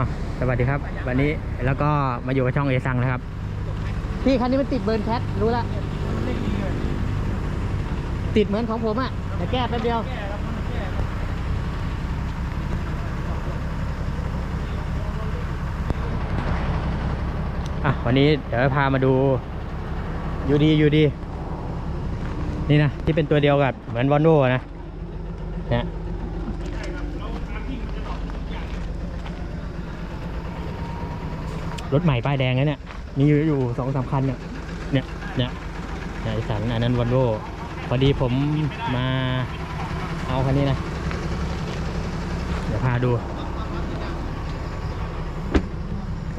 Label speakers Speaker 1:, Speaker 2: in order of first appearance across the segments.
Speaker 1: อะสวัสดีครับ วันนี้แล้วก็มาอยู่กับช่องเอซังนะครับพี่คันนี้มันติดเบิร์นแคทรู้ละติดเหมือนของผมอะแต่แก้แป๊บเดียวอะวันนี้เดี๋ยวพามาดูยูดียูดีนี่นะที่เป็นตัวเดียวกับเหมือนวอนโวนะเนี่ย รถใหม่ป้ายแดงนะเนี่ยมีอยู่อยู่สองสามคันเนี่ยเนี่ยเนี่ยนี่ยสันอันนั้นวอนโวพอดีผมมาเอาคันนี้นะ เดี๋ยวพาดู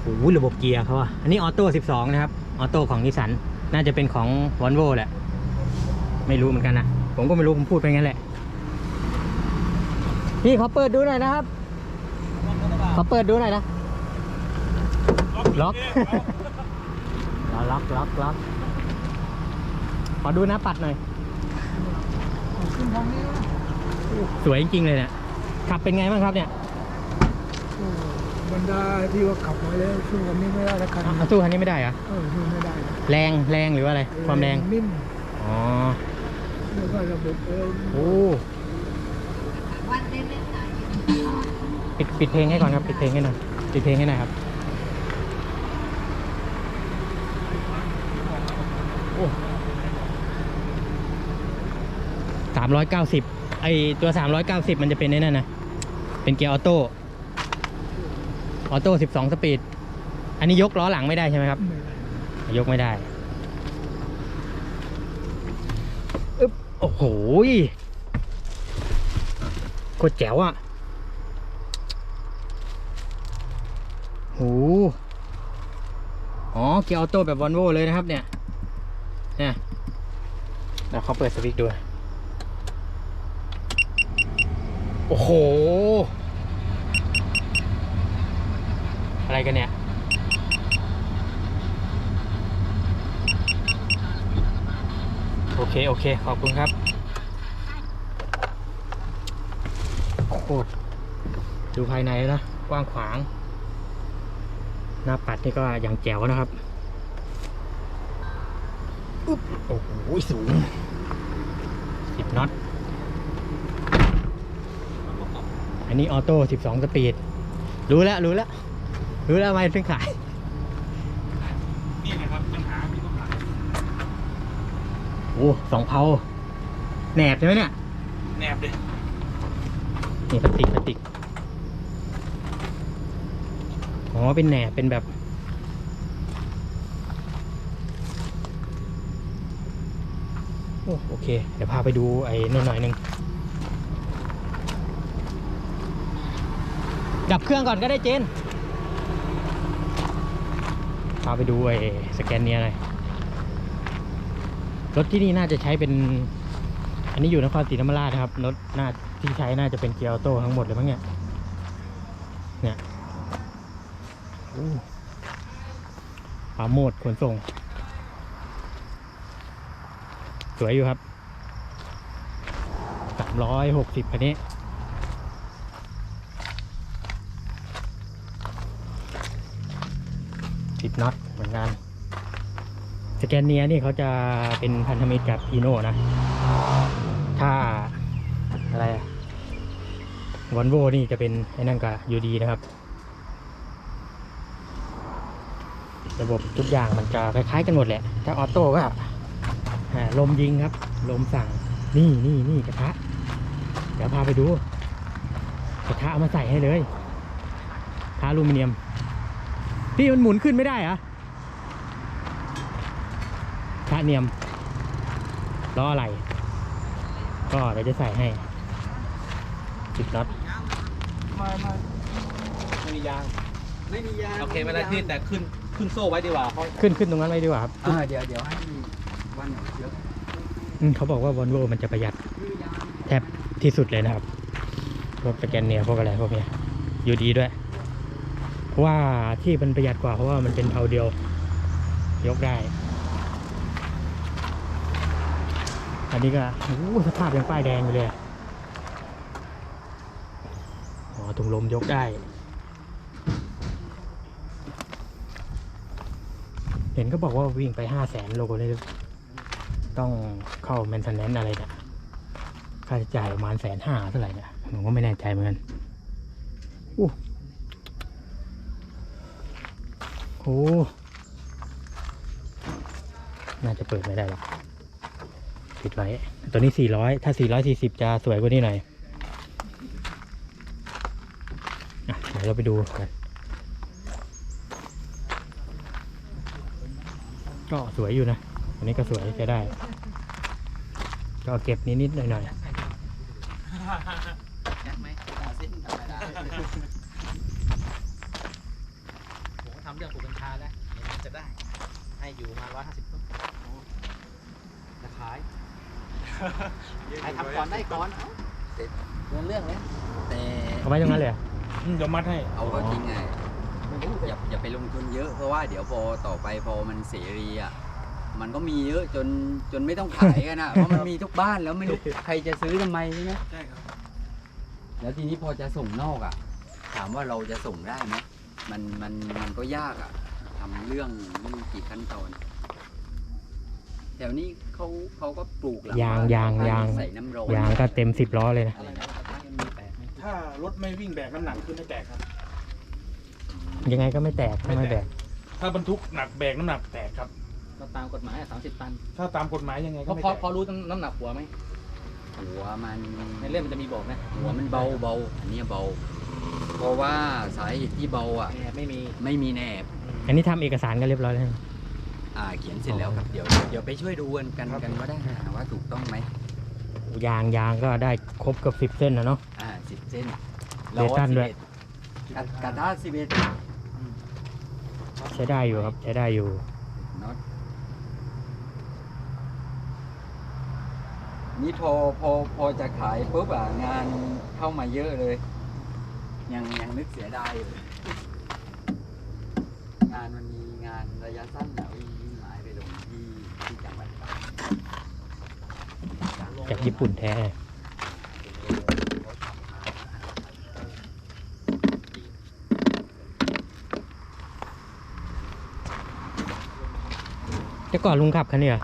Speaker 1: โอ้โหระบบเกียร์เขาอะอันนี้ออโต้12 นะครับ ออโต้ของนิสันน่าจะเป็นของวอลโวแหละ ไม่รู้เหมือนกันนะ ผมก็ไม่รู้ผมพูดไปงั้นแหละพี่ขอเปิดดูหน่อยนะครับ ขอเปิดดูหน่อยนะ ล็อก ล็อกล็อกล็อกขอดูหน้าปัดหน่อย สวยจริงๆเลยเนี่ยขับเป็นไงบ้างครับเนี่ย
Speaker 2: บรรดาที่ว่าขับมาแล้วสู้กันนี้ไม่ได้ละคัน
Speaker 1: อะสู้คันนี้ไม่ได้เหรอ
Speaker 2: เออสู้ไม่ได้นะ
Speaker 1: แรงแรงหรือว่าอะไร ความแรง
Speaker 2: นิ่ม
Speaker 1: อ๋อ
Speaker 2: แล้วก็ระบบเออ
Speaker 1: โอ้ปิดปิดเพลงให้ก่อนครับ ปิดเพลงให้หน่อย ปิดเพลงให้หน่อยครับ 390 ไอตัว 390 มันจะเป็นในนั่นนะ เป็นเกียร์ออโต้ ออโต้ 12 สปีด อันนี้ยกล้อหลังไม่ได้ใช่ไหมครับ ยกไม่ได้อึ๊บโอ้โหโคตรแจ๋วอะโหอ๋อ เกียร์ออโต้แบบวอลโวเลยนะครับเนี่ย เนี่ยแล้วเขาเปิดสวิตช์ด้วย โอ้โห อะไรกันเนี่ย โอเค โอเค ขอบคุณครับโอ้โหดูภายในนะ กว้างขวาง หน้าปัดนี่ก็อย่างแจ๋วนะครับอุ๊บโอ้โหสูงสิบน็อต อันนี้ออโต้สิบสองสปีด รู้แล้ว รู้แล้ว รู้แล้วทำไมถึงขาย
Speaker 2: นี่นะครับปัญหามีปัญหา
Speaker 1: โอ้สองเพาแหนบใช่ไหมเนี่ย
Speaker 2: แนบเลย
Speaker 1: นี่พลาสติกพลาสติก อ๋อ เป็นแหนบเป็นแบบ โอ้โอเค เดี๋ยวพาไปดูไอ้นู่นหน่อยหนึง ดับเครื่องก่อนก็ได้เจนพาไปดูไอ้สแกนเนียหน่อยรถที่นี่น่าจะใช้เป็น อันนี้อยู่นครศรีธรรมราชนะครับรถน่าที่ใช้น่าจะเป็นเกียร์ออโต้ทั้งหมดเลยมั้งเนี่ยเนี่ยปราโมดขนส่ง สวยอยู่ครับสามร้อยหกสิบคันนี้ ติดน็อตเหมือนกันสแกนเนียนี่เขาจะเป็นพันธมิตรกับอีโน่นะ ถ้าอะไรวอนโวนี่จะเป็นไอ้นั่นกับยูดีนะครับ ระบบทุกอย่างมันจะคล้ายๆกันหมดแหละ ถ้าออโต้ก็ลมยิงครับ ลมสั่ง นี่นี่นี่กระทะ เดี๋ยวพาไปดู กระทะเอามาใส่ให้เลยทาอลูมิเนียม พี่มันหมุนขึ้นไม่ได้เหรอะพระเนียมล้ออะไร ก็เดี๋ยวจะใส่ให้สิบน็อต
Speaker 2: มามา
Speaker 3: ไม่มียาง
Speaker 2: ไม่มียา
Speaker 3: โอเคไม่ได้พี่แต่ขึ้นขึ้นโซ่ไว้ดีกว่าเพราะ
Speaker 1: ขึ้นขึ้นตรงนั้นไว้ดีกว่าครับ
Speaker 2: อ่าเดี๋ยวเดี๋ยวให้วันเดี๋ยว
Speaker 1: อืมเขาบอกว่าวอลโวมันจะประหยัดแทบที่สุดเลยนะครับ พวกสแกนเนียร์พวกอะไรพวกเนี้ยอยู่ดีด้วย พราะว่าที่มันประหยัดกว่าเพราะว่ามันเป็นเผาเดียวยกได้ อันนี้ก็อสภาพยังป้ายแดงเลยอ๋อถุงลมยกได้เห็นก็บอกว่าวิ่งไปห้าแสนโลเลยต้องเข้าแมนเทนแนนอะไรเนี่ยค่าใช้จ่ายประมาณแสนห้าเท่าไหร่เนี่ยผมก็ไม่แน่ใจเหมือนกันอู้ โอ้น่าจะเปิดไม่ได้หรอกปิดไว้ ตัวนี้สี่ร้อยถ้าสี่ร้อยสี่สิบจะสวยกว่านี้หน่อยเดี๋ยวเราไปดูกัน ก็สวยอยู่นะ อันนี้ก็สวยใช้ได้ ก็เก็บนิด ๆ หน่อย
Speaker 3: ยักไหมเส้นธ รรมดาผมก็ทำเรื่องปลูกกัญชาแล้วเนี่ยจะได้ ให้อยู่มาร้อยห้าสิบต้นจะขายใครทำก่อนได้ก่อนเอ้าเสร็จเรื่องเรื่องเลย
Speaker 4: แต่
Speaker 1: ๆเอาไว้ตรงนั้นเลยเหรอ
Speaker 2: เดี๋ยวมัดให้
Speaker 4: เอาก็จริงไงอย่าอย่าไปลงทุนเยอะเพราะว่าเดี๋ยวพอต่อไปพอมันเสรีอะมันก็มีเยอะจนจนไม่ต้องขายกันอะเพราะมันมีทุกบ้านแล้วไม่รู้ใครจะซื้อทำไมใช่ไหม
Speaker 2: ใช่ครับ
Speaker 4: แล้วทีนี้พอจะส่งนอกอะ ถามว่าเราจะส่งได้ไหม มันมันมันก็ยากอะทำเรื่องไม่รู้กี่ขั้นตอน แถวนี้เขาเขาก็ปลูกหลัง
Speaker 1: ยาง
Speaker 4: บ้น
Speaker 1: ยาง
Speaker 4: แล้วก็
Speaker 1: ยาง
Speaker 4: ใส่น้ำร้อน
Speaker 1: ยางก็เต็มสิบล้อเลยนะ
Speaker 3: อะไรนะกระทะยังมีแปดไหม
Speaker 2: ถ้ารถไม่วิ่งแบกน้ำหนักขึ้นไม่แตกครับ
Speaker 1: ยังไงก็ไม่แตกถ้าไม่แบก
Speaker 2: ถ้าบรรทุกหนักแบกน้ำหนักแตกครับ
Speaker 3: ก็ตามกฎหมายสามสิบตัน
Speaker 2: ถ้าตามกฎหมายยังไง
Speaker 3: พ
Speaker 2: ก็
Speaker 3: อ
Speaker 2: ไม่
Speaker 3: พอ
Speaker 2: แตก
Speaker 3: พอรู้น้ำหนักหัวไหม
Speaker 4: หัวมัน
Speaker 3: ในเล่มมันจะมีบอกนะ
Speaker 4: หัวมันเบาเบาอันเนี้ยเบา เพราะว่าสาเหตุที่เบาอะ
Speaker 3: เนี่ยไม่มี
Speaker 4: ไม่มีแหนบ
Speaker 1: อันนี้ทำเอกสารกันเรียบร้อยแล้ว
Speaker 4: อ่าเขียนเสร็จแล้วครับเดี๋ยวเดี๋ยวไปช่วยดูกันกันกันก็ได้นะว่าถูกต้องไหม
Speaker 1: ยางยางก็ได้ครบเกับสิบ10เส้นนะเนาะ
Speaker 4: อ่าสิบเส้น
Speaker 1: เบตันด้วย
Speaker 4: 11กัดกัดด้าสิบเอ็ด
Speaker 1: ใช้ได้อยู่ครับ ใช้ได้อยู่
Speaker 4: น็อตนี่พอพอพอจะขายปุ๊บอะงานเข้ามาเยอะเลย ยังยังนึกเสียดายอยู่ งานมันมีงานระยะสั้นอะวิ่งหมายไปลงที่ที่จังหวัดตาก
Speaker 1: จากญี่ปุ่นแท้ แต่ก่อนลุงขับคันนี้เหรอ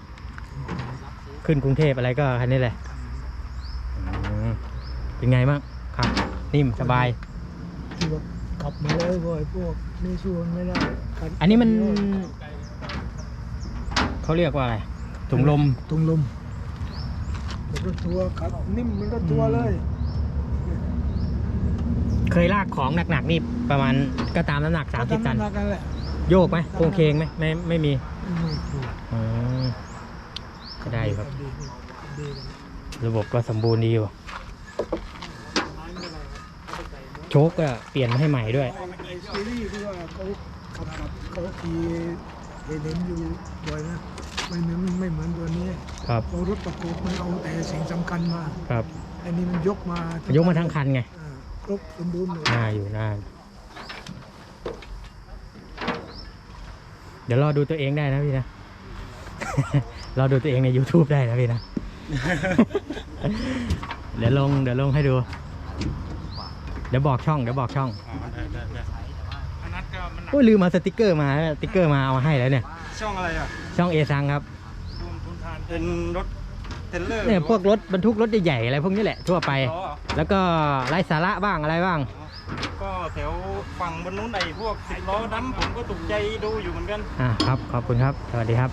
Speaker 1: ขึ้นกรุงเทพอะไรก็คันนี้แหละอืมเป็นไงบ้างขับ นิ่มสบาย
Speaker 2: ที่ว่าขับมาเลยบ่อยพวกนี่ชวนไม่ได้ขัด
Speaker 1: อันนี้มัน เขาเรียกว่าอะไรถุงลม
Speaker 2: ถุงลมรถทัวร์ขับนิ่มเหมันรถทัวร์เลย
Speaker 1: เคยลากของหนักๆนี่ประมาณก็ตามน้ำหนักสามสิบตัน
Speaker 2: ทำำหกกันแหละ
Speaker 1: โยกไหมโครงเคงไหมไม่ไม่มี
Speaker 2: ไม่ถูก
Speaker 1: อืมก็ได้อยู่ครับ
Speaker 2: ดีดี
Speaker 1: ระบบก็สมบูรณ์ดีอยู่ โชคก็เปลี่ยนมาให้ใหม่ด้วย
Speaker 2: ไอ้ซีรีส์ที่ว่าเขาขับขับเขาขี่เห็นอยู่บ่อยนะไม่เหมือนไม่เหมือนตัวนี้
Speaker 1: ครับ เพ
Speaker 2: อรถประกบมันเอาแต่สิ่งสำคัญมา
Speaker 1: ครับ
Speaker 2: อันนี้มันยกมาย
Speaker 1: กมาทั้งคันไง
Speaker 2: อ่าครบสมบูรณ์เลย
Speaker 1: น่าอยู่หน่าเดี๋ยวรอดูตัวเองได้นะพี่นะ รอดูตัวเองใน YouTube ได้นะพี่นะ เดี๋ยวลงเดี๋ยวลงให้ดู เดี๋ยวบอกช่องเดี๋ยวบอกช่อง
Speaker 2: อันนั้นก็มันหนัก
Speaker 1: โอ้ยลืมมาสติกเกอร์มาสติกเกอร์มาเอามาให้แล้วเนี่ย
Speaker 2: ช่องอะไรอะ
Speaker 1: ช่องเอซังครับ
Speaker 2: รวมทุนทานเป็นรถเทรลเลอร์
Speaker 1: เนี่ยพวกรถบรรทุกรถใหญ่ๆอะไรพวกนี้แหละทั่วไป
Speaker 2: อ๋อ
Speaker 1: แล้วก็ไร้สาระบ้างอะไรบ้าง
Speaker 2: ก็แถวฝั่งบนนู้นไอ้พวกสิบล้อดำผมก็ตกใจดูอยู่เหมือนกัน
Speaker 1: อ่าครับ ขอบคุณครับ สวัสดีครับ